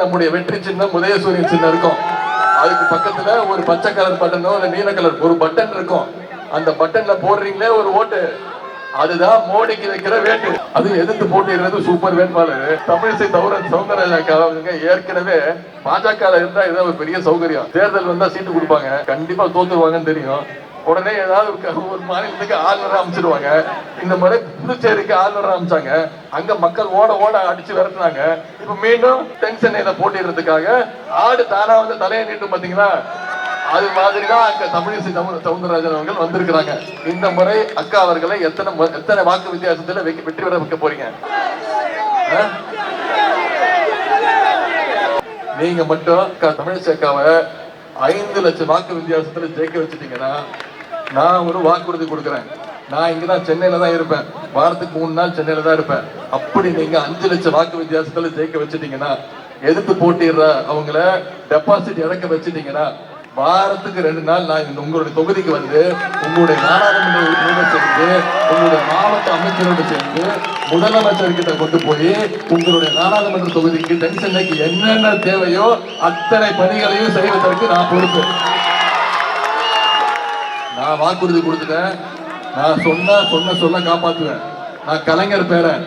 நம்முடைய வெற்றி சின்னம் உதயசூரியன் சின்னம் இருக்கும். அதுக்கு பக்கத்துல ஒரு பச்சை கலர் பட்டனோ இல்ல நீல கலர் ஒரு பட்டன் இருக்கும். அந்த பட்டன்ல போடுறீங்களே ஒரு ஓட்டு. அதுதான் மோடிக்கு வைக்கிற வேட்டு. அது எதிர்த்து போட்டிடுறது சூப்பர் வேட்பாளர். தமிழிசை தவிர சௌந்தரராஜா அவங்க ஏற்கனவே பாஜக இருந்தா இதான் ஒரு பெரிய சௌகரியம். தேர்தல் வந்தா சீட்டு கொடுப்பாங்க. கண்டிப்பா தோத்துருவாங்கன்னு தெரியும். உடனே ஏதாவது ஒரு மாநிலத்துக்கு ஆளுநர் அமைச்சிருவாங்க. இந்த முறை புதுச்சேரிக்கு ஆளுநர் அமைச்சாங்க. அங்க மக்கள் ஓட ஓட அடிச்சு விரட்டினாங்க. இப்ப மீண்டும் தென் சென்னையில போட்டிடுறதுக்காக ஆடு தானா வந்து தலையை நீட்டும் பாத்தீங்களா? அது மாதிரி தான் அங்க தமிழிசை தமிழ் சவுந்தரராஜன் அவர்கள் வந்திருக்கிறாங்க. இந்த முறை அக்கா அவர்களை எத்தனை எத்தனை வாக்கு வித்தியாசத்துல வெற்றி வெற்றி பெற வைக்க போறீங்க? நீங்க மட்டும் அக்கா தமிழிசை அக்காவை ஐந்து லட்சம் வாக்கு வித்தியாசத்துல ஜெயிக்க வச்சுட்டீங்கன்னா நான் ஒரு வாக்குறுதி கொடுக்குறேன். நான் இங்கே தான் சென்னையில் தான் இருப்பேன். வாரத்துக்கு மூணு நாள் சென்னையில் தான் இருப்பேன். அப்படி நீங்கள் அஞ்சு லட்சம் வாக்கு வித்தியாசத்தில் ஜெயிக்க வச்சுட்டீங்கன்னா எதிர்த்து போட்டிடுற அவங்கள டெபாசிட் இறக்க வச்சுட்டீங்கன்னா வாரத்துக்கு ரெண்டு நாள் நான் உங்களுடைய தொகுதிக்கு வந்து உங்களுடைய நாடாளுமன்ற உறுப்பினரோட சேர்ந்து உங்களுடைய மாவட்ட அமைச்சரோட சேர்ந்து முதலமைச்சர் கிட்ட கொண்டு போய் உங்களுடைய நாடாளுமன்ற தொகுதிக்கு தென் சென்னைக்கு என்னென்ன தேவையோ அத்தனை பணிகளையும் செய்வதற்கு நான் பொறுப்பு. நான் வாக்குறுதி கொடுத்துட்டேன். நான் சொன்ன சொன்ன சொல்ல காப்பாற்றுவேன் நான் கலைஞர் பேரன்.